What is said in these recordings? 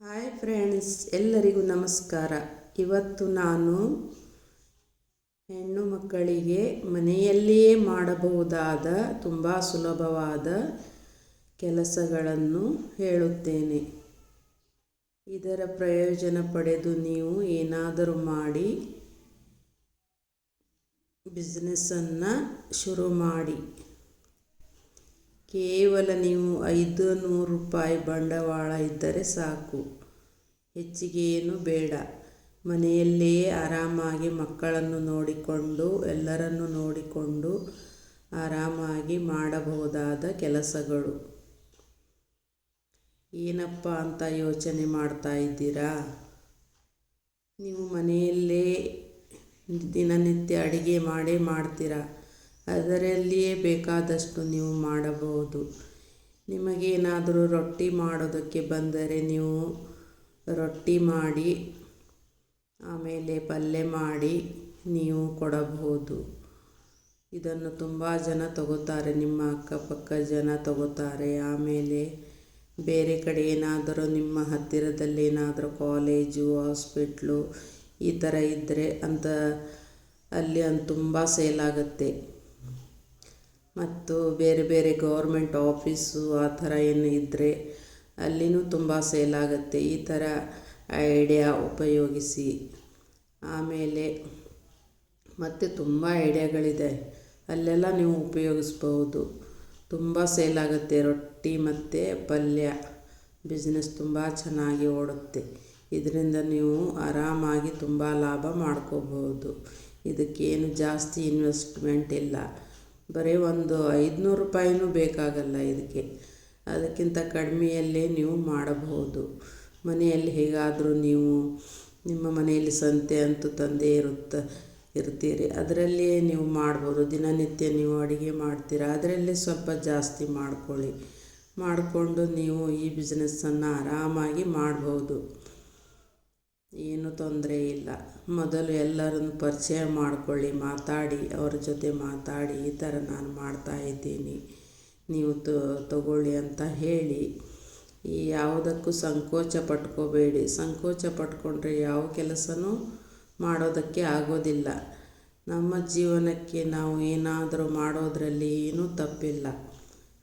Hi friends ಎಲ್ಲರಿಗೂ ನಮಸ್ಕಾರ. ಇವತ್ತು ನಾನು ಹೆಣ್ಣು ಮಕ್ಕಳಿಗೆ ಮನೆಯಲ್ಲಿಯೇ ಮಾಡಬಹುದಾದ ತುಂಬ ಸುಲಭವಾದ ಕೆಲಸಗಳನ್ನು ಹೇಳುತ್ತೇನೆ. ಇದರ ಪ್ರಯೋಜನ ಪಡೆದು ನೀವು ಏನಾದರೂ ಮಾಡಿ ಬಿಸ್ನೆಸ್ಸನ್ನು ಶುರು ಮಾಡಿ. ಕೇವಲ ನೀವು ಐದು ನೂರು ರೂಪಾಯಿ ಬಂಡವಾಳ ಇದ್ದರೆ ಸಾಕು. ಹೆಚ್ಚಿಗೆ ಏನು ಬೇಡ. ಮನೆಯಲ್ಲೇ ಆರಾಮಾಗಿ ಮಕ್ಕಳನ್ನು ನೋಡಿಕೊಂಡು, ಎಲ್ಲರನ್ನು ನೋಡಿಕೊಂಡು ಆರಾಮಾಗಿ ಮಾಡಬಹುದಾದ ಕೆಲಸಗಳು. ಏನಪ್ಪ ಅಂತ ಯೋಚನೆ ಮಾಡ್ತಾ ಇದ್ದೀರಾ? ನೀವು ಮನೆಯಲ್ಲೇ ದಿನನಿತ್ಯ ಅಡುಗೆ ಮಾಡೇ ಮಾಡ್ತೀರಾ? ಅದರಲ್ಲಿಯೇ ಬೇಕಾದಷ್ಟು ನೀವು ಮಾಡಬಹುದು. ನಿಮಗೇನಾದರೂ ರೊಟ್ಟಿ ಮಾಡೋದಕ್ಕೆ ಬಂದರೆ ನೀವು ರೊಟ್ಟಿ ಮಾಡಿ, ಆಮೇಲೆ ಪಲ್ಯ ಮಾಡಿ ನೀವು ಕೊಡಬಹುದು. ಇದನ್ನು ತುಂಬ ಜನ ತಗೋತಾರೆ, ನಿಮ್ಮ ಅಕ್ಕಪಕ್ಕ ಜನ ತಗೋತಾರೆ. ಆಮೇಲೆ ಬೇರೆ ಕಡೆ ಏನಾದರೂ ನಿಮ್ಮ ಹತ್ತಿರದಲ್ಲಿ ಏನಾದರೂ ಕಾಲೇಜು, ಹಾಸ್ಪಿಟ್ಲು ಈ ಥರ ಇದ್ದರೆ ಅಂತ ಅಲ್ಲಿ ಅಂತ ತುಂಬ ಸೇಲಾಗುತ್ತೆ ಮತ್ತು ಬೇರೆ ಬೇರೆ ಗೌರ್ಮೆಂಟ್ ಆಫೀಸು ಆ ಥರ ಏನು ಇದ್ದರೆ ಅಲ್ಲಿನೂ ತುಂಬ ಸೇಲಾಗುತ್ತೆ ಈ ಥರ ಐಡಿಯಾ ಉಪಯೋಗಿಸಿ. ಆಮೇಲೆ ಮತ್ತು ತುಂಬ ಐಡಿಯಾಗಳಿದೆ ಅಲ್ಲೆಲ್ಲ ನೀವು ಉಪಯೋಗಿಸ್ಬೋದು ತುಂಬ ಸೇಲಾಗುತ್ತೆ ರೊಟ್ಟಿ ಮತ್ತು ಪಲ್ಯ. ಬಿಸ್ನೆಸ್ ತುಂಬ ಚೆನ್ನಾಗಿ ಓಡುತ್ತೆ. ಇದರಿಂದ ನೀವು ಆರಾಮಾಗಿ ತುಂಬ ಲಾಭ ಮಾಡ್ಕೋಬಹುದು. ಇದಕ್ಕೇನು ಜಾಸ್ತಿ ಇನ್ವೆಸ್ಟ್ಮೆಂಟ್ ಇಲ್ಲ. ಬರೀ ಒಂದು ಐದುನೂರು ರೂಪಾಯಿನೂ ಬೇಕಾಗಲ್ಲ ಇದಕ್ಕೆ. ಅದಕ್ಕಿಂತ ಕಡಿಮೆಯಲ್ಲೇ ನೀವು ಮಾಡಬಹುದು. ಮನೆಯಲ್ಲಿ ಹೇಗಾದರೂ ನೀವು ನಿಮ್ಮ ಮನೆಯಲ್ಲಿ ಸಂತೆ ಅಂತೂ ತಂದೇ ಇರುತ್ತೆ ಇರ್ತೀರಿ ಅದರಲ್ಲಿಯೇ ನೀವು ಮಾಡ್ಬೋದು. ದಿನನಿತ್ಯ ನೀವು ಅಡುಗೆ ಮಾಡ್ತೀರ, ಅದರಲ್ಲೇ ಸ್ವಲ್ಪ ಜಾಸ್ತಿ ಮಾಡ್ಕೊಳ್ಳಿ. ಮಾಡಿಕೊಂಡು ನೀವು ಈ ಬಿಸ್ನೆಸ್ಸನ್ನು ಆರಾಮಾಗಿ ಮಾಡ್ಬೋದು. ಏನೂ ತೊಂದರೆ ಇಲ್ಲ. ಮೊದಲು ಎಲ್ಲರನ್ನು ಪರಿಚಯ ಮಾಡಿಕೊಳ್ಳಿ, ಮಾತಾಡಿ, ಅವ್ರ ಜೊತೆ ಮಾತಾಡಿ, ಈ ಥರ ನಾನು ಮಾಡ್ತಾಯಿದ್ದೀನಿ ನೀವು ತಗೊಳ್ಳಿ ಅಂತ ಹೇಳಿ. ಈ ಯಾವುದಕ್ಕೂ ಸಂಕೋಚ ಪಟ್ಕೋಬೇಡಿ. ಸಂಕೋಚ ಪಟ್ಕೊಂಡ್ರೆ ಯಾವ ಕೆಲಸನೂ ಮಾಡೋದಕ್ಕೆ ಆಗೋದಿಲ್ಲ. ನಮ್ಮ ಜೀವನಕ್ಕೆ ನಾವು ಏನಾದರೂ ಮಾಡೋದರಲ್ಲಿ ಏನೂ ತಪ್ಪಿಲ್ಲ.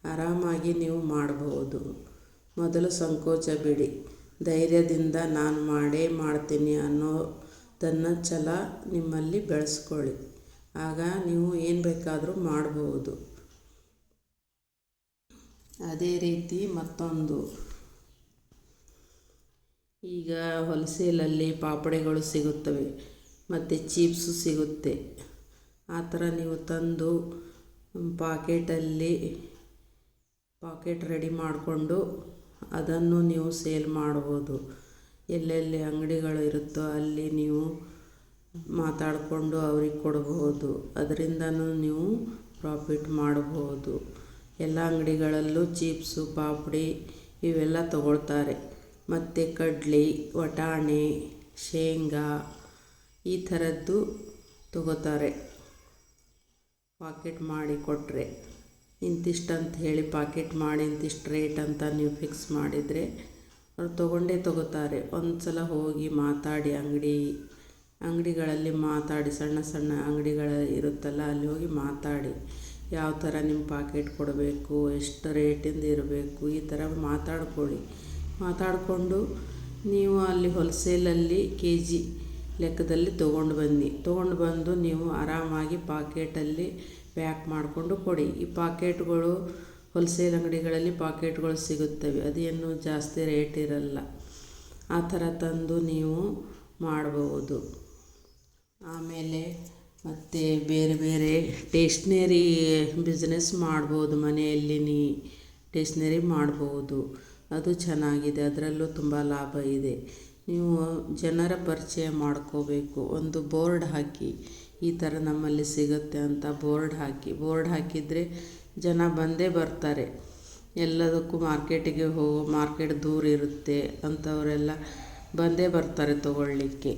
ಆರಾಮಾಗಿ ನೀವು ಮಾಡಬಹುದು ಮೊದಲು ಸಂಕೋಚ ಬಿಡಿ. ಧೈರ್ಯದಿಂದ ನಾನು ಮಾಡೇ ಮಾಡ್ತೀನಿ ಅನ್ನೋದನ್ನು ಛಲ ನಿಮ್ಮಲ್ಲಿ ಬೆಳೆಸ್ಕೊಳ್ಳಿ. ಆಗ ನೀವು ಏನು ಬೇಕಾದರೂ ಮಾಡಬಹುದು ಅದೇ ರೀತಿ ಮತ್ತೊಂದು. ಈಗ ಹೋಲ್ಸೇಲಲ್ಲಿ ಪಾಪಡೆಗಳು ಸಿಗುತ್ತವೆ, ಮತ್ತು ಚೀಪ್ಸು ಸಿಗುತ್ತೆ. ಆ ಥರ ನೀವು ತಂದು ಪಾಕೆಟಲ್ಲಿ ಪಾಕೆಟ್ ರೆಡಿ ಮಾಡಿಕೊಂಡು ಅದನ್ನು ನೀವು ಸೇಲ್ ಮಾಡ್ಬೋದು. ಎಲ್ಲೆಲ್ಲಿ ಅಂಗಡಿಗಳು ಇರುತ್ತೋ ಅಲ್ಲಿ ನೀವು ಮಾತಾಡಿಕೊಂಡು ಅವ್ರಿಗೆ ಕೊಡಬಹುದು ಅದರಿಂದನೂ ನೀವು ಪ್ರಾಫಿಟ್ ಮಾಡಬಹುದು ಎಲ್ಲ ಅಂಗಡಿಗಳಲ್ಲೂ ಚೀಪ್ಸು, ಪಾಪಡಿ ಇವೆಲ್ಲ ತಗೊಳ್ತಾರೆ. ಮತ್ತು ಕಡ್ಲೆ, ವಟಾಣಿ, ಶೇಂಗಾ ಈ ಥರದ್ದು ತಗೋತಾರೆ. ಪಾಕೆಟ್ ಮಾಡಿ ಕೊಟ್ಟರೆ ಇಂತಿಷ್ಟು ಅಂತ ಹೇಳಿ ಪಾಕೆಟ್ ಮಾಡಿ, ಇಂತಿಷ್ಟು ರೇಟ್ ಅಂತ ನೀವು ಫಿಕ್ಸ್ ಮಾಡಿದರೆ ಅವ್ರು ತೊಗೊಂಡೇ ತೊಗೋತಾರೆ. ಒಂದು ಸಲ ಹೋಗಿ ಮಾತಾಡಿ ಅಂಗಡಿ, ಅಂಗಡಿಗಳಲ್ಲಿ ಮಾತಾಡಿ, ಸಣ್ಣ ಸಣ್ಣ ಅಂಗಡಿಗಳ ಇರುತ್ತಲ್ಲ, ಅಲ್ಲಿ ಹೋಗಿ ಮಾತಾಡಿ. ಯಾವ ಥರ ನಿಮ್ಮ ಪಾಕೆಟ್ ಕೊಡಬೇಕು, ಎಷ್ಟು ರೇಟಿಂದ ಇರಬೇಕು, ಈ ಥರ ಮಾತಾಡ್ಕೊಳ್ಳಿ. ಮಾತಾಡಿಕೊಂಡು ನೀವು ಅಲ್ಲಿ ಹೋಲ್ಸೇಲಲ್ಲಿ ಕೆ ಜಿ ಲೆಕ್ಕದಲ್ಲಿ ತೊಗೊಂಡು ಬನ್ನಿ. ತೊಗೊಂಡು ಬಂದು ನೀವು ಆರಾಮಾಗಿ ಪಾಕೆಟಲ್ಲಿ ಪ್ಯಾಕ್ ಮಾಡಿಕೊಂಡು ಕೊಡಿ. ಈ ಪಾಕೆಟ್ಗಳು ಹೋಲ್ಸೇಲ್ ಅಂಗಡಿಗಳಲ್ಲಿ ಪಾಕೆಟ್ಗಳು ಸಿಗುತ್ತವೆ. ಅದೇನು ಜಾಸ್ತಿ ರೇಟ್ ಇರಲ್ಲ. ಆ ಥರ ತಂದು ನೀವು ಮಾಡಬಹುದು ಆಮೇಲೆ ಮತ್ತು ಬೇರೆ ಬೇರೆ ಟೇಷ್ನರಿ ಬಿಸ್ನೆಸ್ ಮಾಡ್ಬೋದು ಮನೆಯಲ್ಲಿ ನೀ ಟೇಷ್ನರಿ ಮಾಡ್ಬೋದು. ಅದು ಚೆನ್ನಾಗಿದೆ. ಅದರಲ್ಲೂ ತುಂಬ ಲಾಭ ಇದೆ. ನೀವು ಜನರ ಪರಿಚಯ ಮಾಡ್ಕೋಬೇಕು. ಒಂದು ಬೋರ್ಡ್ ಹಾಕಿ. ಈ ಥರ ನಮ್ಮಲ್ಲಿ ಸಿಗುತ್ತೆ ಅಂತ ಬೋರ್ಡ್ ಹಾಕಿ. ಬೋರ್ಡ್ ಹಾಕಿದರೆ ಜನ ಬಂದೇ ಬರ್ತಾರೆ. ಎಲ್ಲದಕ್ಕೂ ಮಾರ್ಕೆಟಿಗೆ ಹೋಗೋ ಮಾರ್ಕೆಟ್ ದೂರ ಇರುತ್ತೆ ಅಂಥವರೆಲ್ಲ ಬಂದೇ ಬರ್ತಾರೆ ತಗೊಳ್ಳಿಕ್ಕೆ.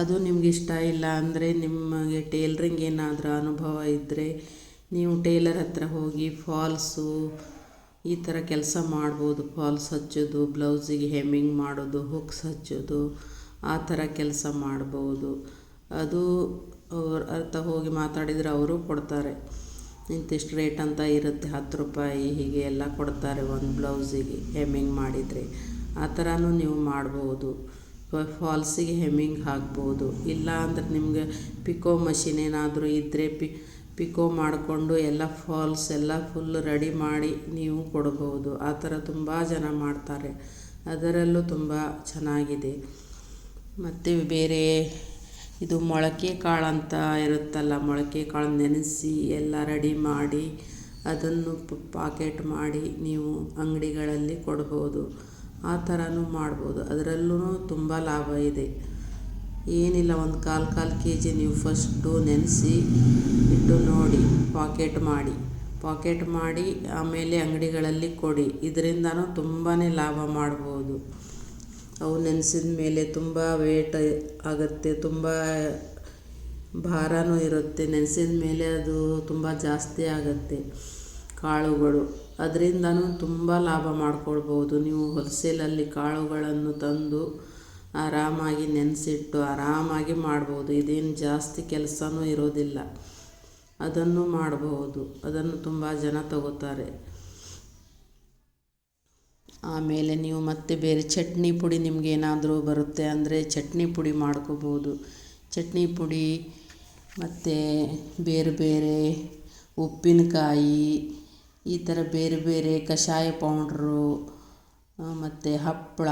ಅದು ನಿಮ್ಗೆ ಇಷ್ಟ ಇಲ್ಲ ಅಂದರೆ ನಿಮಗೆ ಟೇಲ್ರಿಂಗ್ ಏನಾದರೂ ಅನುಭವ ಇದ್ದರೆ ನೀವು ಟೇಲರ್ ಹತ್ರ ಹೋಗಿ ಫಾಲ್ಸು ಈ ಥರ ಕೆಲಸ ಮಾಡ್ಬೋದು. ಫಾಲ್ಸ್ ಹಚ್ಚೋದು, ಬ್ಲೌಸಿಗೆ ಹೆಮ್ಮಿಂಗ್ ಮಾಡೋದು, ಹುಕ್ಸ್ ಹಚ್ಚೋದು ಆ ಥರ ಕೆಲಸ ಮಾಡ್ಬೋದು. ಅದು ಅವ್ರ ಅರ್ಥ ಹೋಗಿ ಮಾತಾಡಿದರೆ ಅವರು ಕೊಡ್ತಾರೆ. ಇಂತಿಷ್ಟು ರೇಟ್ ಅಂತ ಇರುತ್ತೆ, ಹತ್ತು ರೂಪಾಯಿ ಹೀಗೆ ಎಲ್ಲ ಕೊಡ್ತಾರೆ ಒಂದು ಬ್ಲೌಸಿಗೆ ಹೆಮ್ಮಿಂಗ್ ಮಾಡಿದರೆ. ಆ ಥರನೂ ನೀವು ಮಾಡ್ಬೋದು. ಫಾಲ್ಸಿಗೆ ಹೆಮ್ಮಿಂಗ್ ಹಾಕ್ಬೋದು ಇಲ್ಲ ಅಂದರೆ ನಿಮಗೆ ಪಿಕೋ ಮಷಿನ್ ಏನಾದರೂ ಇದ್ದರೆ ಪಿ, ಪಿಕೋ ಮಾಡಿಕೊಂಡು ಎಲ್ಲ ಫಾಲ್ಸ್ ಎಲ್ಲ ಫುಲ್ ರೆಡಿ ಮಾಡಿ ನೀವು ಕೊಡ್ಬೋದು. ಆ ಥರ ತುಂಬ ಜನ ಮಾಡ್ತಾರೆ. ಅದರಲ್ಲೂ ತುಂಬ ಚೆನ್ನಾಗಿದೆ. ಮತ್ತು ಬೇರೆ ಇದು ಮೊಳಕೆ ಕಾಳು ಅಂತ ಇರುತ್ತಲ್ಲ, ಮೊಳಕೆ ಕಾಳು ನೆನೆಸಿ ಎಲ್ಲ ರೆಡಿ ಮಾಡಿ ಅದನ್ನು ಪಾಕೆಟ್ ಮಾಡಿ ನೀವು ಅಂಗಡಿಗಳಲ್ಲಿ ಕೊಡ್ಬೋದು. ಆ ಥರನೂ ಮಾಡ್ಬೋದು. ಅದರಲ್ಲೂ ತುಂಬ ಲಾಭ ಇದೆ. ಏನಿಲ್ಲ, ಒಂದು ಕಾಲು ಕಾಲು ಕೆ ಜಿ ನೀವು ಫಸ್ಟು ನೆನೆಸಿ ಇಟ್ಟು ನೋಡಿ, ಪಾಕೆಟ್ ಮಾಡಿ. ಪಾಕೆಟ್ ಮಾಡಿ ಆಮೇಲೆ ಅಂಗಡಿಗಳಲ್ಲಿ ಕೊಡಿ. ಇದರಿಂದನೂ ತುಂಬಾ ಲಾಭ ಮಾಡ್ಬೋದು. ಅವು ನೆನೆಸಿದ ಮೇಲೆ ತುಂಬ ವೇಟ್ ಆಗುತ್ತೆ, ತುಂಬ ಭಾರನೂ ಇರುತ್ತೆ. ನೆನೆಸಿದ ಮೇಲೆ ಅದು ತುಂಬ ಜಾಸ್ತಿ ಆಗುತ್ತೆ ಕಾಳುಗಳು. ಅದರಿಂದನೂ ತುಂಬ ಲಾಭ ಮಾಡ್ಕೊಳ್ಬೋದು ನೀವು ಹೋಲ್ಸೇಲಲ್ಲಿ ಕಾಳುಗಳನ್ನು ತಂದು ಆರಾಮಾಗಿ ನೆನೆಸಿಟ್ಟು ಆರಾಮಾಗಿ ಮಾಡ್ಬೋದು. ಇದೇನು ಜಾಸ್ತಿ ಕೆಲಸನೂ ಇರೋದಿಲ್ಲ. ಅದನ್ನು ಮಾಡಬಹುದು. ಅದನ್ನು ತುಂಬ ಜನ ತಗೋತಾರೆ. ಆಮೇಲೆ ನೀವು ಮತ್ತೆ ಬೇರೆ ಚಟ್ನಿ ಪುಡಿ ನಿಮ್ಗೆ ಏನಾದರೂ ಬರುತ್ತೆ ಅಂದರೆ ಚಟ್ನಿ ಪುಡಿ ಮಾಡ್ಕೋಬೋದು. ಚಟ್ನಿ ಪುಡಿ ಮತ್ತು ಬೇರೆ ಬೇರೆ ಉಪ್ಪಿನಕಾಯಿ, ಈ ಥರ ಬೇರೆ ಬೇರೆ ಕಷಾಯ ಪೌಡ್ರು ಮತ್ತು ಹಪ್ಪಳ,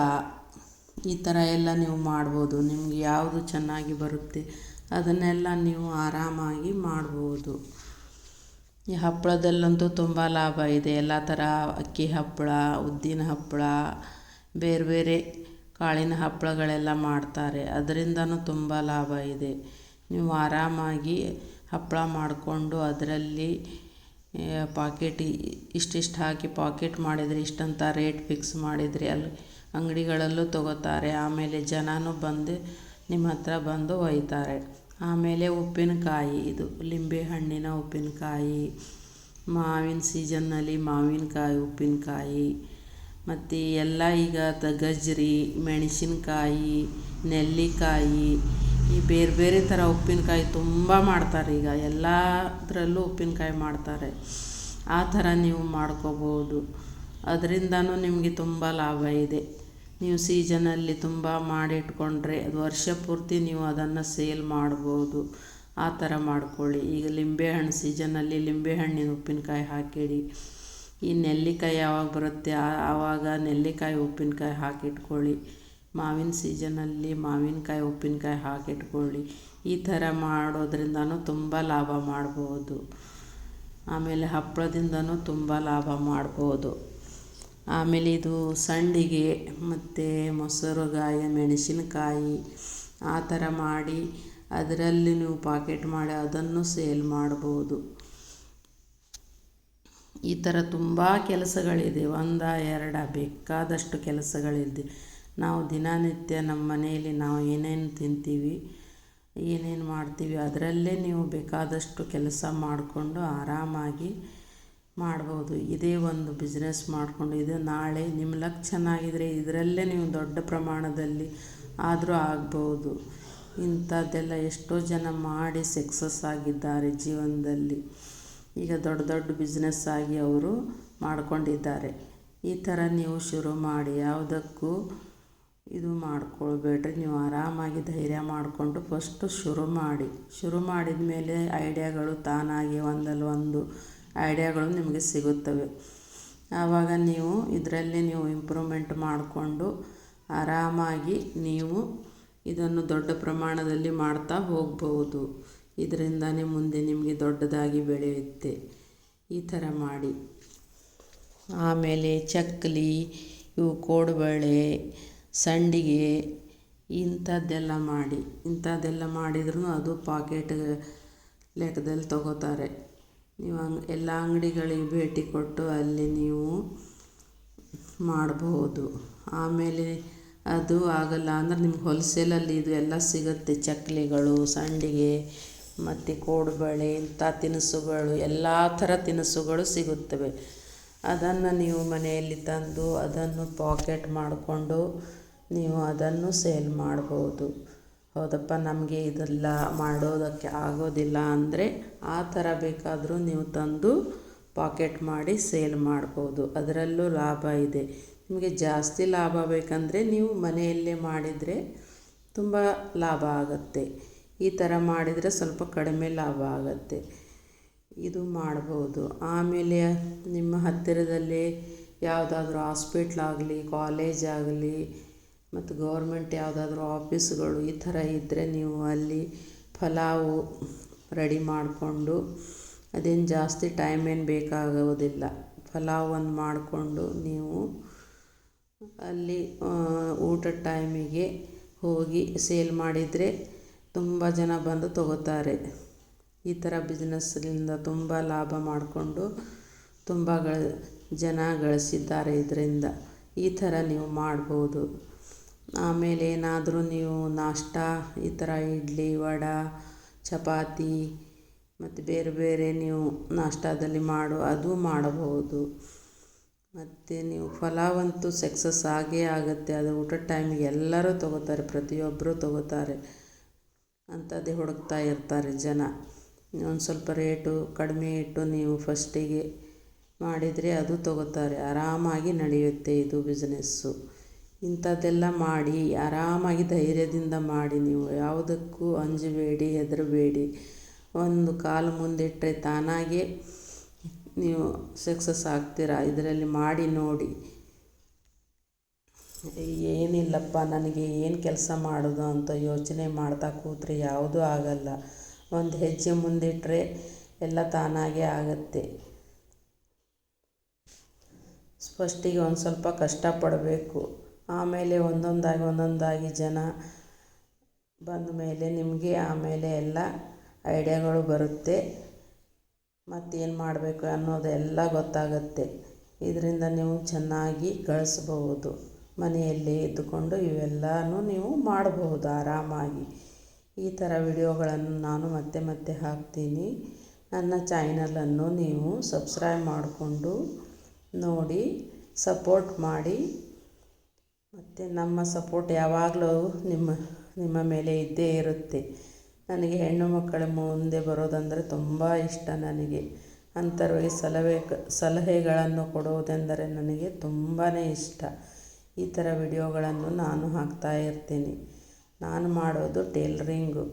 ಈ ಥರ ಎಲ್ಲ ನೀವು ಮಾಡ್ಬೋದು. ನಿಮ್ಗೆ ಯಾವುದು ಚೆನ್ನಾಗಿ ಬರುತ್ತೆ ಅದನ್ನೆಲ್ಲ ನೀವು ಆರಾಮಾಗಿ ಮಾಡ್ಬೋದು. ಈ ಹಪ್ಪಳದಲ್ಲಂತೂ ತುಂಬ ಲಾಭ ಇದೆ. ಎಲ್ಲ ಥರ ಅಕ್ಕಿ ಹಪ್ಪಳ, ಉದ್ದಿನ ಹಪ್ಪಳ, ಬೇರೆ ಬೇರೆ ಕಾಳಿನ ಹಪ್ಪಳಗಳೆಲ್ಲ ಮಾಡ್ತಾರೆ. ಅದರಿಂದನೂ ತುಂಬ ಲಾಭ ಇದೆ. ನೀವು ಆರಾಮಾಗಿ ಹಪ್ಪಳ ಮಾಡಿಕೊಂಡು ಅದರಲ್ಲಿ ಪಾಕೆಟ್ ಇಷ್ಟಿಷ್ಟು ಹಾಕಿ ಪಾಕೆಟ್ ಮಾಡಿದರೆ ಇಷ್ಟಂತ ರೇಟ್ ಫಿಕ್ಸ್ ಮಾಡಿದರೆ ಅಲ್ಲಿ ಅಂಗಡಿಗಳಲ್ಲೂ ತಗೋತಾರೆ. ಆಮೇಲೆ ಜನನೂ ಬಂದು ನಿಮ್ಮ ಹತ್ರ ಬಂದು ಒಯ್ತಾರೆ. ಆಮೇಲೆ ಉಪ್ಪಿನಕಾಯಿ, ಇದು ಲಿಂಬೆ ಹಣ್ಣಿನ ಉಪ್ಪಿನಕಾಯಿ, ಮಾವಿನ ಸೀಜನ್ನಲ್ಲಿ ಮಾವಿನಕಾಯಿ, ಉಪ್ಪಿನಕಾಯಿ, ಮತ್ತು ಎಲ್ಲ ಈಗ ತ ಗಜ್ಜರಿ, ಮೆಣಸಿನಕಾಯಿ, ನೆಲ್ಲಿಕಾಯಿ, ಈ ಬೇರೆ ಬೇರೆ ಥರ ಉಪ್ಪಿನಕಾಯಿ ತುಂಬ ಮಾಡ್ತಾರೆ ಈಗ. ಎಲ್ಲದರಲ್ಲೂ ಉಪ್ಪಿನಕಾಯಿ ಮಾಡ್ತಾರೆ. ಆ ಥರ ನೀವು ಮಾಡ್ಕೋಬೋದು. ಅದರಿಂದನೂ ನಿಮಗೆ ತುಂಬ ಲಾಭ ಇದೆ. ನೀವು ಸೀಸನಲ್ಲಿ ತುಂಬ ಮಾಡಿಟ್ಕೊಂಡ್ರೆ ಅದು ವರ್ಷ ಪೂರ್ತಿ ನೀವು ಅದನ್ನು ಸೇಲ್ ಮಾಡ್ಬೋದು. ಆ ಥರ ಮಾಡ್ಕೊಳ್ಳಿ. ಈಗ ಲಿಂಬೆಹಣ್ಣು ಸೀಸನಲ್ಲಿ ಲಿಂಬೆಹಣ್ಣಿನ ಉಪ್ಪಿನಕಾಯಿ ಹಾಕಿಡಿ. ಈ ನೆಲ್ಲಿಕಾಯಿ ಯಾವಾಗ ಬರುತ್ತೆ? ಆವಾಗ ನೆಲ್ಲಿಕಾಯಿ ಉಪ್ಪಿನಕಾಯಿ ಹಾಕಿಟ್ಕೊಳ್ಳಿ. ಮಾವಿನ ಸೀಸನಲ್ಲಿ ಮಾವಿನಕಾಯಿ ಉಪ್ಪಿನಕಾಯಿ ಹಾಕಿಟ್ಕೊಳ್ಳಿ. ಈ ಥರ ಮಾಡೋದ್ರಿಂದನೂ ತುಂಬ ಲಾಭ ಮಾಡ್ಬೋದು. ಆಮೇಲೆ ಹಪ್ಪಳದಿಂದನೂ ತುಂಬ ಲಾಭ ಮಾಡ್ಬೋದು. ಆಮೇಲೆ ಇದು ಸಂಡಿಗೆ ಮತ್ತು ಮೊಸರುಗಾಯಿ, ಮೆಣಸಿನಕಾಯಿ ಆ ಥರ ಮಾಡಿ ಅದರಲ್ಲಿ ನೀವು ಪಾಕೆಟ್ ಮಾಡಿ ಅದನ್ನು ಸೇಲ್ ಮಾಡ್ಬೋದು. ಈ ಥರ ತುಂಬ ಕೆಲಸಗಳಿದೆ. ಒಂದ, ಎರಡ ಬೇಕಾದಷ್ಟು ಕೆಲಸಗಳಿದೆ. ನಾವು ದಿನನಿತ್ಯ ನಮ್ಮ ಮನೆಯಲ್ಲಿ ನಾವು ಏನೇನು ತಿಂತೀವಿ, ಏನೇನು ಮಾಡ್ತೀವಿ ಅದರಲ್ಲೇ ನೀವು ಬೇಕಾದಷ್ಟು ಕೆಲಸ ಮಾಡಿಕೊಂಡು ಆರಾಮಾಗಿ ಮಾಡ್ಬೋದು. ಇದೇ ಒಂದು ಬಿಸ್ನೆಸ್ ಮಾಡಿಕೊಂಡು ಇದು ನಾಳೆ ನಿಮ್ಮ ಲಕ್ ಚೆನ್ನಾಗಿದ್ದರೆ ಇದರಲ್ಲೇ ನೀವು ದೊಡ್ಡ ಪ್ರಮಾಣದಲ್ಲಿ ಆದರೂ ಆಗ್ಬೋದು. ಇಂಥದ್ದೆಲ್ಲ ಎಷ್ಟೋ ಜನ ಮಾಡಿ ಸಕ್ಸಸ್ ಆಗಿದ್ದಾರೆ ಜೀವನದಲ್ಲಿ. ಈಗ ದೊಡ್ಡ ದೊಡ್ಡ ಬಿಸ್ನೆಸ್ ಆಗಿ ಅವರು ಮಾಡ್ಕೊಂಡಿದ್ದಾರೆ. ಈ ಥರ ನೀವು ಶುರು ಮಾಡಿ. ಯಾವುದಕ್ಕೂ ಇದು ಮಾಡ್ಕೊಳ್ಬೇಡ್ರಿ. ನೀವು ಆರಾಮಾಗಿ ಧೈರ್ಯ ಮಾಡಿಕೊಂಡು ಫಸ್ಟು ಶುರು ಮಾಡಿ. ಶುರು ಮಾಡಿದ ಮೇಲೆ ಐಡಿಯಾಗಳು ತಾನಾಗಿ ಒಂದಲ್ಲ ಒಂದು ಐಡಿಯಾಗಳು ನಿಮಗೆ ಸಿಗುತ್ತವೆ. ಆವಾಗ ನೀವು ಇದರಲ್ಲಿ ನೀವು ಇಂಪ್ರೂವ್ಮೆಂಟ್ ಮಾಡಿಕೊಂಡು ಆರಾಮಾಗಿ ನೀವು ಇದನ್ನು ದೊಡ್ಡ ಪ್ರಮಾಣದಲ್ಲಿ ಮಾಡ್ತಾ ಹೋಗಬಹುದು. ಇದರಿಂದನೇ ಮುಂದೆ ನಿಮಗೆ ದೊಡ್ಡದಾಗಿ ಬೆಳೆಯುತ್ತೆ. ಈ ಥರ ಮಾಡಿ. ಆಮೇಲೆ ಚಕ್ಕಲಿ ಇವು ಕೋಡುಬಳೆ, ಸಂಡಿಗೆ ಇಂಥದ್ದೆಲ್ಲ ಮಾಡಿ. ಇಂಥದ್ದೆಲ್ಲ ಮಾಡಿದ್ರೂ ಅದು ಪಾಕೆಟ್ ಲೆಕ್ಕದಲ್ಲಿ ತಗೋತಾರೆ. ನೀವು ಅಂಗ್, ಎಲ್ಲ ಅಂಗಡಿಗಳಿಗೆ ಭೇಟಿ ಕೊಟ್ಟು ಅಲ್ಲಿ ನೀವು ಮಾಡಬಹುದು ಆಮೇಲೆ ಅದು ಆಗಲ್ಲ ಅಂದ್ರೆ ನಿಮ್ಗೆ ಹೋಲ್ಸೇಲಲ್ಲಿ ಇದು ಎಲ್ಲ ಸಿಗುತ್ತೆ. ಚಕ್ಲಿಗಳು, ಸಂಡಿಗೆ, ಮತ್ತು ಕೋಡುಬಳೆ, ಇಂಥ ತಿನಿಸುಗಳು, ಎಲ್ಲ ಥರ ತಿನಿಸುಗಳು ಸಿಗುತ್ತವೆ. ಅದನ್ನು ನೀವು ಮನೆಯಲ್ಲಿ ತಂದು ಅದನ್ನು ಪಾಕೆಟ್ ಮಾಡಿಕೊಂಡು ನೀವು ಅದನ್ನು ಸೇಲ್ ಮಾಡ್ಬೋದು. ಹೌದಪ್ಪ, ನಮಗೆ ಇದೆಲ್ಲ ಮಾಡೋದಕ್ಕೆ ಆಗೋದಿಲ್ಲ ಅಂದರೆ ಆ ಥರ ಬೇಕಾದರೂ ನೀವು ತಂದು ಪಾಕೆಟ್ ಮಾಡಿ ಸೇಲ್ ಮಾಡ್ಬೋದು. ಅದರಲ್ಲೂ ಲಾಭ ಇದೆ. ನಿಮಗೆ ಜಾಸ್ತಿ ಲಾಭ ಬೇಕಂದರೆ ನೀವು ಮನೆಯಲ್ಲೇ ಮಾಡಿದರೆ ತುಂಬ ಲಾಭ ಆಗುತ್ತೆ. ಈ ಥರ ಮಾಡಿದರೆ ಸ್ವಲ್ಪ ಕಡಿಮೆ ಲಾಭ ಆಗುತ್ತೆ. ಇದು ಮಾಡ್ಬೋದು. ಆಮೇಲೆ ನಿಮ್ಮ ಹತ್ತಿರದಲ್ಲಿ ಯಾವುದಾದ್ರೂ ಹಾಸ್ಪಿಟ್ಲಾಗಲಿ ಕಾಲೇಜ್ ಆಗಲಿ ಮತ್ತು ಗೌರ್ಮೆಂಟ್ ಯಾವುದಾದ್ರೂ ಆಫೀಸ್ಗಳು ಈ ಥರ ಇದ್ದರೆ ನೀವು ಅಲ್ಲಿ ಪಲಾವು ರೆಡಿ ಮಾಡಿಕೊಂಡು ಅದೇನು ಜಾಸ್ತಿ ಟೈಮ್ ಏನು ಬೇಕಾಗೋದಿಲ್ಲ. ಪಲಾವನ್ನು ಮಾಡಿಕೊಂಡು ನೀವು ಅಲ್ಲಿ ಊಟದ ಟೈಮಿಗೆ ಹೋಗಿ ಸೇಲ್ ಮಾಡಿದರೆ ತುಂಬ ಜನ ಬಂದು ತಗೋತಾರೆ. ಈ ಥರ ಬಿಸ್ನೆಸ್ಸಿಂದ ತುಂಬ ಲಾಭ ಮಾಡಿಕೊಂಡು ತುಂಬ ಗಳ, ಜನ ಗಳಿಸಿದ್ದಾರೆ ಇದರಿಂದ. ಈ ಥರ ನೀವು ಮಾಡ್ಬೋದು. ಆಮೇಲೆ ಏನಾದರೂ ನೀವು ನಾಷ್ಟ, ಈ ಥರ ಇಡ್ಲಿ, ವಡೆ, ಚಪಾತಿ ಮತ್ತು ಬೇರೆ ಬೇರೆ ನೀವು ನಾಷ್ಟದಲ್ಲಿ ಮಾಡು, ಅದು ಮಾಡಬಹುದು. ಮತ್ತು ನೀವು ಪಲಾವ್ ಅಂತೂ ಸಕ್ಸಸ್ ಆಗೇ ಆಗುತ್ತೆ. ಅದು ಊಟದ ಟೈಮಿಗೆ ಎಲ್ಲರೂ ತೊಗೋತಾರೆ ಪ್ರತಿಯೊಬ್ಬರು ತೊಗೋತಾರೆ. ಅಂಥದ್ದೇ ಹುಡುಕ್ತಾ ಇರ್ತಾರೆ ಜನ. ಒಂದು ಸ್ವಲ್ಪ ರೇಟು ಕಡಿಮೆ ಇಟ್ಟು ನೀವು ಫಸ್ಟಿಗೆ ಮಾಡಿದರೆ ಅದು ತೊಗೋತಾರೆ. ಆರಾಮಾಗಿ ನಡೆಯುತ್ತೆ ಇದು ಬಿಸ್ನೆಸ್ಸು ಇಂಥದ್ದೆಲ್ಲ ಮಾಡಿ, ಆರಾಮಾಗಿ ಧೈರ್ಯದಿಂದ ಮಾಡಿ, ನೀವು ಯಾವುದಕ್ಕೂ ಅಂಜಬೇಡಿ, ಹೆದರಬೇಡಿ. ಒಂದು ಕಾಲು ಮುಂದಿಟ್ಟರೆ ತಾನಾಗೆ ನೀವು ಸಕ್ಸಸ್ ಆಗ್ತೀರಾ? ಇದರಲ್ಲಿ ಮಾಡಿ ನೋಡಿ. ಏನಿಲ್ಲಪ್ಪ, ನನಗೆ ಏನು ಕೆಲಸ ಮಾಡೋದು ಅಂತ ಯೋಚನೆ ಮಾಡ್ತಾ ಕೂತ್ರೆ ಯಾವುದೂ ಆಗಲ್ಲ. ಒಂದು ಹೆಜ್ಜೆ ಮುಂದಿಟ್ಟರೆ ಎಲ್ಲ ತಾನಾಗೇ ಆಗುತ್ತೆ. ಫಸ್ಟಿಗೆ ಒಂದು ಸ್ವಲ್ಪ ಕಷ್ಟಪಡಬೇಕು. ಆಮೇಲೆ ಒಂದೊಂದಾಗಿ ಒಂದೊಂದಾಗಿ ಜನ ಬಂದ ಮೇಲೆ ನಿಮಗೆ ಆಮೇಲೆ ಎಲ್ಲ ಐಡಿಯಾಗಳು ಬರುತ್ತೆ. ಮತ್ತೇನು ಮಾಡಬೇಕು ಅನ್ನೋದೆಲ್ಲ ಗೊತ್ತಾಗುತ್ತೆ. ಇದರಿಂದ ನೀವು ಚೆನ್ನಾಗಿ ಗಳಿಸ್ಬಹುದು ಮನೆಯಲ್ಲೇ ಇದ್ದುಕೊಂಡು ಇವೆಲ್ಲನೂ ನೀವು ಮಾಡಬಹುದು ಆರಾಮಾಗಿ. ಈ ಥರ ವಿಡಿಯೋಗಳನ್ನು ನಾನು ಮತ್ತೆ ಮತ್ತೆ ಹಾಕ್ತೀನಿ. ನನ್ನ ಚಾನಲನ್ನು ನೀವು ಸಬ್ಸ್ಕ್ರೈಬ್ ಮಾಡಿಕೊಂಡು ನೋಡಿ, ಸಪೋರ್ಟ್ ಮಾಡಿ. ಮತ್ತು ನಮ್ಮ ಸಪೋರ್ಟ್ ಯಾವಾಗಲೂ ನಿಮ್ಮ ನಿಮ್ಮ ಮೇಲೆ ಇದ್ದೇ ಇರುತ್ತೆ. ನನಗೆ ಹೆಣ್ಣು ಮಕ್ಕಳ ಮುಂದೆ ಬರೋದಂದರೆ ತುಂಬ ಇಷ್ಟ ನನಗೆ. ಅಂಥವ್ರಿಗೆ ಸಲಹೆ, ಸಲಹೆಗಳನ್ನು ಕೊಡುವುದೆಂದರೆ ನನಗೆ ತುಂಬಾ ಇಷ್ಟ. ಈ ಥರ ವಿಡಿಯೋಗಳನ್ನು ನಾನು ಹಾಕ್ತಾ ಇರ್ತೀನಿ. ನಾನು ಮಾಡೋದು ಟೇಲ್ರಿಂಗು.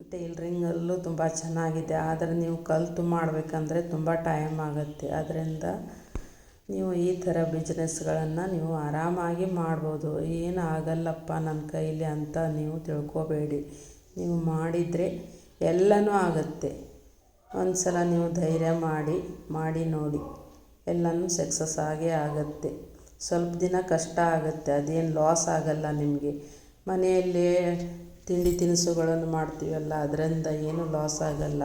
ಟೇಲ್ರಿಂಗಲ್ಲೂ ತುಂಬ ಚೆನ್ನಾಗಿದೆ, ಆದರೆ ನೀವು ಕಲಿತು ಮಾಡಬೇಕಂದ್ರೆ ತುಂಬ ಟೈಮ್ ಆಗುತ್ತೆ. ಆದ್ದರಿಂದ ನೀವು ಈ ಥರ ಬಿಸ್ನೆಸ್ಗಳನ್ನು ನೀವು ಆರಾಮಾಗಿ ಮಾಡ್ಬೋದು. ಏನು ಆಗಲ್ಲಪ್ಪ ನನ್ನ ಕೈಲಿ ಅಂತ ನೀವು ತಿಳ್ಕೊಬೇಡಿ. ನೀವು ಮಾಡಿದರೆ ಎಲ್ಲನೂ ಆಗುತ್ತೆ. ಒಂದು ಸಲ ನೀವು ಧೈರ್ಯ ಮಾಡಿ ಮಾಡಿ ನೋಡಿ. ಎಲ್ಲನೂ ಸಕ್ಸಸ್ ಆಗೇ ಆಗುತ್ತೆ. ಸ್ವಲ್ಪ ದಿನ ಕಷ್ಟ ಆಗುತ್ತೆ. ಅದೇನು ಲಾಸ್ ಆಗಲ್ಲ ನಿಮಗೆ. ಮನೆಯಲ್ಲೇ ತಿಂಡಿ ತಿನಿಸುಗಳನ್ನು ಮಾಡ್ತೀವಲ್ಲ, ಅದರಿಂದ ಏನೂ ಲಾಸ್ ಆಗಲ್ಲ.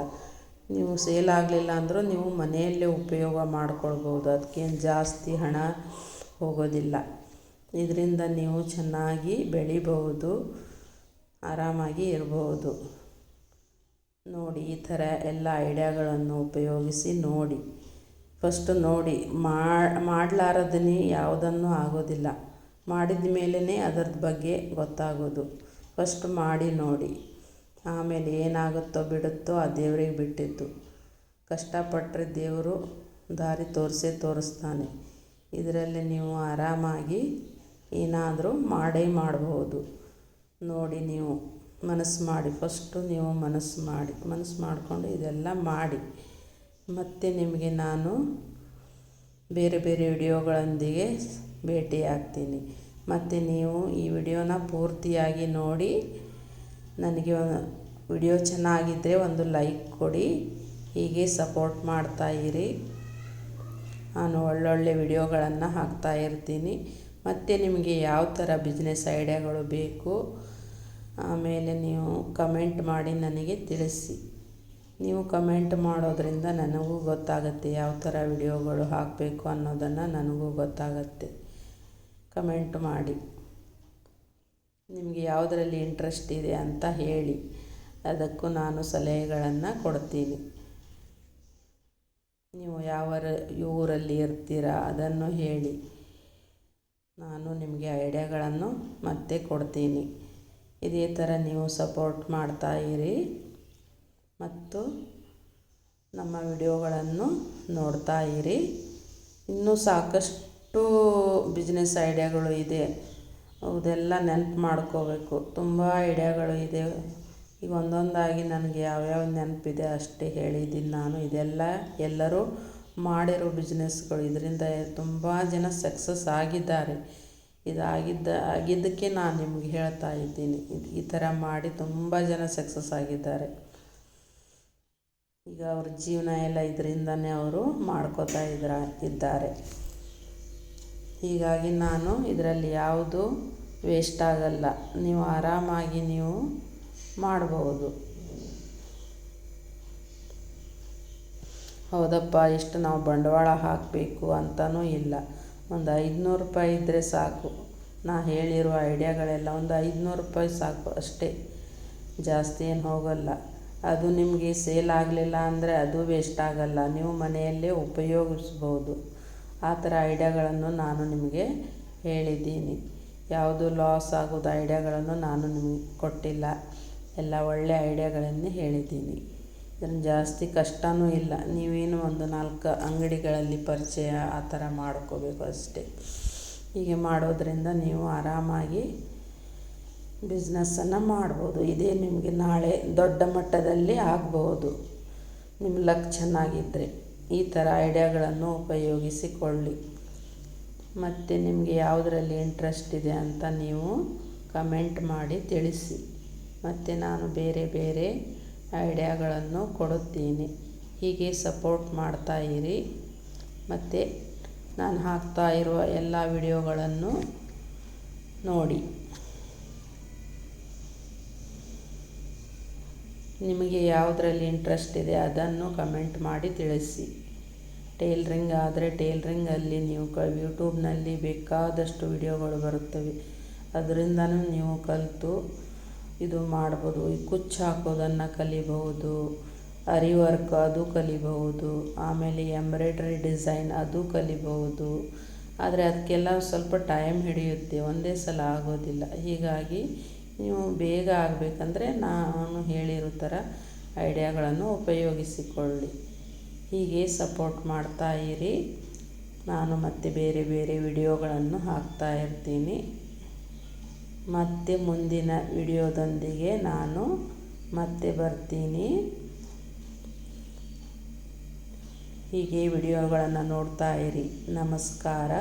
ನೀವು ಸೇಲ್ ಆಗಲಿಲ್ಲ ಅಂದರೂ ನೀವು ಮನೆಯಲ್ಲೇ ಉಪಯೋಗ ಮಾಡ್ಕೊಳ್ಬೋದು. ಅದಕ್ಕೇನು ಜಾಸ್ತಿ ಹಣ ಹೋಗೋದಿಲ್ಲ. ಇದರಿಂದ ನೀವು ಚೆನ್ನಾಗಿ ಬೆಳಿಬಹುದು, ಆರಾಮಾಗಿ ಇರಬಹುದು. ನೋಡಿ, ಈ ಥರ ಎಲ್ಲ ಐಡಿಯಾಗಳನ್ನು ಉಪಯೋಗಿಸಿ ನೋಡಿ. ಫಸ್ಟ್ ನೋಡಿ ಮಾಡಲಾರದನೇ ಯಾವುದನ್ನು ಆಗೋದಿಲ್ಲ. ಮಾಡಿದ ಮೇಲೇ ಅದರ ಬಗ್ಗೆ ಗೊತ್ತಾಗೋದು. ಫಸ್ಟ್ ಮಾಡಿ ನೋಡಿ. ಆಮೇಲೆ ಏನಾಗುತ್ತೋ ಬಿಡುತ್ತೋ ಆ ದೇವ್ರಿಗೆ ಬಿಟ್ಟಿದ್ದು. ಕಷ್ಟಪಟ್ಟರೆ ದೇವರು ದಾರಿ ತೋರಿಸೇ ತೋರಿಸ್ತಾನೆ. ಇದರಲ್ಲಿ ನೀವು ಆರಾಮಾಗಿ ಏನಾದರೂ ಮಾಡೇ ಮಾಡಬಹುದು ನೋಡಿ ನೀವು ಮನಸ್ಸು ಮಾಡಿ. ಫಸ್ಟು ನೀವು ಮನಸ್ಸು ಮಾಡಿ. ಮನಸ್ಸು ಮಾಡಿಕೊಂಡು ಇದೆಲ್ಲ ಮಾಡಿ. ಮತ್ತು ನಿಮಗೆ ನಾನು ಬೇರೆ ಬೇರೆ ವಿಡಿಯೋಗಳೊಂದಿಗೆ ಭೇಟಿಯಾಗ್ತೀನಿ. ಮತ್ತು ನೀವು ಈ ವಿಡಿಯೋನ ಪೂರ್ತಿಯಾಗಿ ನೋಡಿ ನನಗೆ ವಿಡಿಯೋ ಚೆನ್ನಾಗಿದ್ದರೆ ಒಂದು ಲೈಕ್ ಕೊಡಿ. ಹೀಗೆ ಸಪೋರ್ಟ್ ಮಾಡ್ತಾಯಿರಿ ನಾನು ಒಳ್ಳೊಳ್ಳೆ ವಿಡಿಯೋಗಳನ್ನು ಹಾಕ್ತಾ ಇರ್ತೀನಿ. ಮತ್ತು ನಿಮಗೆ ಯಾವ ಥರ ಬಿಸ್ನೆಸ್ ಐಡಿಯಾಗಳು ಬೇಕು, ಆಮೇಲೆ ನೀವು ಕಮೆಂಟ್ ಮಾಡಿ ನನಗೆ ತಿಳಿಸಿ. ನೀವು ಕಮೆಂಟ್ ಮಾಡೋದರಿಂದ ನನಗೂ ಗೊತ್ತಾಗುತ್ತೆ ಯಾವ ಥರ ವಿಡಿಯೋಗಳು ಹಾಕಬೇಕು ಅನ್ನೋದನ್ನು ನನಗೂ ಗೊತ್ತಾಗುತ್ತೆ. ಕಮೆಂಟ್ ಮಾಡಿ. ನಿಮಗೆ ಯಾವುದರಲ್ಲಿ ಇಂಟ್ರೆಸ್ಟ್ ಇದೆ ಅಂತ ಹೇಳಿ. ಅದಕ್ಕೂ ನಾನು ಸಲಹೆಗಳನ್ನು ಕೊಡ್ತೀನಿ. ನೀವು ಯಾವ ಊರಲ್ಲಿ ಇರ್ತೀರಾ ಅದನ್ನು ಹೇಳಿ. ನಾನು ನಿಮಗೆ ಐಡಿಯಾಗಳನ್ನು ಮತ್ತೆ ಕೊಡ್ತೀನಿ. ಇದೇ ಥರ ನೀವು ಸಪೋರ್ಟ್ ಮಾಡ್ತಾ ಇರಿ. ಮತ್ತು ನಮ್ಮ ವಿಡಿಯೋಗಳನ್ನು ನೋಡ್ತಾ ಇರಿ. ಇನ್ನೂ ಸಾಕಷ್ಟು ಬಿಸ್ನೆಸ್ ಐಡಿಯಾಗಳು ಇದೆ. ಅದೆಲ್ಲ ನೆನ್ಪು ಮಾಡ್ಕೋಬೇಕು. ತುಂಬ ಐಡಿಯಾಗಳು ಇದೆ. ಈಗ ಒಂದೊಂದಾಗಿ ನನಗೆ ಯಾವ್ಯಾವ ನೆನಪಿದೆ ಅಷ್ಟೇ ಹೇಳಿದ್ದೀನಿ ನಾನು. ಇದೆಲ್ಲ ಎಲ್ಲರೂ ಮಾಡಿರೋ ಬಿಸ್ನೆಸ್ಗಳು. ಇದರಿಂದ ತುಂಬ ಜನ ಸಕ್ಸಸ್ ಆಗಿದ್ದಾರೆ. ಇದಾಗಿದ್ದ, ಆಗಿದ್ದಕ್ಕೆ ನಾನು ನಿಮ್ಗೆ ಹೇಳ್ತಾ ಇದ್ದೀನಿ. ಈ ಥರ ಮಾಡಿ ತುಂಬ ಜನ ಸಕ್ಸಸ್ ಆಗಿದ್ದಾರೆ. ಈಗ ಅವ್ರ ಜೀವನ ಎಲ್ಲ ಇದರಿಂದನೇ ಅವರು ಮಾಡ್ಕೋತಾ ಇದ್ರ, ಇದ್ದಾರೆ. ಹೀಗಾಗಿ ನಾನು ಇದರಲ್ಲಿ ಯಾವುದು ವೇಸ್ಟ್ ಆಗಲ್ಲ. ನೀವು ಆರಾಮಾಗಿ ನೀವು ಮಾಡಬಹುದು ಹೌದಪ್ಪ, ಇಷ್ಟು ನಾವು ಬಂಡವಾಳ ಹಾಕಬೇಕು ಅಂತಲೂ ಇಲ್ಲ. ಒಂದು ಐದುನೂರು ರೂಪಾಯಿ ಇದ್ದರೆ ಸಾಕು. ನಾ ಹೇಳಿರುವ ಐಡಿಯಾಗಳೆಲ್ಲ ಒಂದು ಐದುನೂರು ರೂಪಾಯಿ ಸಾಕು ಅಷ್ಟೇ. ಜಾಸ್ತಿ ಏನು ಹೋಗಲ್ಲ. ಅದು ನಿಮಗೆ ಸೇಲ್ ಆಗಲಿಲ್ಲ ಅಂದರೆ ಅದು ವೇಸ್ಟ್ ಆಗಲ್ಲ. ನೀವು ಮನೆಯಲ್ಲೇ ಉಪಯೋಗಿಸ್ಬೋದು. ಆ ಥರ ಐಡಿಯಾಗಳನ್ನು ನಾನು ನಿಮಗೆ ಹೇಳಿದ್ದೀನಿ. ಯಾವುದು ಲಾಸ್ ಆಗೋದು ಐಡಿಯಾಗಳನ್ನು ನಾನು ನಿಮಗೆ ಕೊಟ್ಟಿಲ್ಲ. ಎಲ್ಲ ಒಳ್ಳೆಯ ಐಡಿಯಾಗಳನ್ನೇ ಹೇಳಿದ್ದೀನಿ. ಇದನ್ನು ಜಾಸ್ತಿ ಕಷ್ಟವೂ ಇಲ್ಲ. ನೀವೇನು ಒಂದು ನಾಲ್ಕು ಅಂಗಡಿಗಳಲ್ಲಿ ಪರಿಚಯ ಆ ಥರ ಮಾಡ್ಕೋಬೇಕು ಅಷ್ಟೇ. ಹೀಗೆ ಮಾಡೋದರಿಂದ ನೀವು ಆರಾಮಾಗಿ ಬಿಸ್ನೆಸ್ಸನ್ನು ಮಾಡ್ಬೋದು. ಇದೇ ನಿಮಗೆ ನಾಳೆ ದೊಡ್ಡ ಮಟ್ಟದಲ್ಲಿ ಆಗ್ಬೋದು. ನಿಮ್ಮ ಲಕ್ ಚೆನ್ನಾಗಿದ್ದರೆ ಈ ಥರ ಐಡಿಯಾಗಳನ್ನು ಉಪಯೋಗಿಸಿಕೊಳ್ಳಿ. ಮತ್ತು ನಿಮಗೆ ಯಾವುದರಲ್ಲಿ ಇಂಟ್ರೆಸ್ಟ್ ಇದೆ ಅಂತ ನೀವು ಕಮೆಂಟ್ ಮಾಡಿ ತಿಳಿಸಿ. ಮತ್ತು ನಾನು ಬೇರೆ ಬೇರೆ ಐಡಿಯಾಗಳನ್ನು ಕೊಡುತ್ತೀನಿ. ಹೀಗೆ ಸಪೋರ್ಟ್ ಮಾಡ್ತಾ ಇರಿ. ಮತ್ತು ನಾನು ಹಾಕ್ತಾ ಇರುವ ಎಲ್ಲ ವಿಡಿಯೋಗಳನ್ನು ನೋಡಿ. ನಿಮಗೆ ಯಾವುದರಲ್ಲಿ ಇಂಟ್ರೆಸ್ಟ್ ಇದೆ ಅದನ್ನು ಕಮೆಂಟ್ ಮಾಡಿ ತಿಳಿಸಿ. ಟೇಲ್ರಿಂಗ್ ಆದರೆ ಟೇಲ್ರಿಂಗಲ್ಲಿ ನೀವು ಕ ಯೂಟ್ಯೂಬ್ನಲ್ಲಿ ಬೇಕಾದಷ್ಟು ವಿಡಿಯೋಗಳು ಬರುತ್ತವೆ. ಅದರಿಂದನೂ ನೀವು ಕಲಿತು ಇದು ಮಾಡ್ಬೋದು. ಈ ಕುಚ್ಚು ಹಾಕೋದನ್ನು ಕಲಿಬಹುದು ಅರಿ ವರ್ಕ್ ಅದು ಕಲಿಬಹುದು, ಆಮೇಲೆ ಎಂಬ್ರಾಯ್ಡ್ರಿ ಡಿಸೈನ್ ಅದು ಕಲಿಬಹುದು. ಆದರೆ ಅದಕ್ಕೆಲ್ಲ ಸ್ವಲ್ಪ ಟೈಮ್ ಹಿಡಿಯುತ್ತೆ, ಒಂದೇ ಸಲ ಆಗೋದಿಲ್ಲ. ಹೀಗಾಗಿ ನೀವು ಬೇಗ ಆಗಬೇಕಂದ್ರೆ ನಾನು ಹೇಳಿರೋ ಥರ ಐಡಿಯಾಗಳನ್ನು ಉಪಯೋಗಿಸಿಕೊಳ್ಳಿ. ಹೀಗೆ ಸಪೋರ್ಟ್ ಮಾಡ್ತಾ ಇರಿ. ನಾನು ಮತ್ತೆ ಬೇರೆ ಬೇರೆ ವಿಡಿಯೋಗಳನ್ನು ಹಾಕ್ತಾ ಇರ್ತೀನಿ. ಮತ್ತೆ ಮುಂದಿನ ವಿಡಿಯೋದೊಂದಿಗೆ ನಾನು ಮತ್ತೆ ಬರ್ತೀನಿ. ಹೀಗೆ ವಿಡಿಯೋಗಳನ್ನು ನೋಡ್ತಾ ಇರಿ. ನಮಸ್ಕಾರ.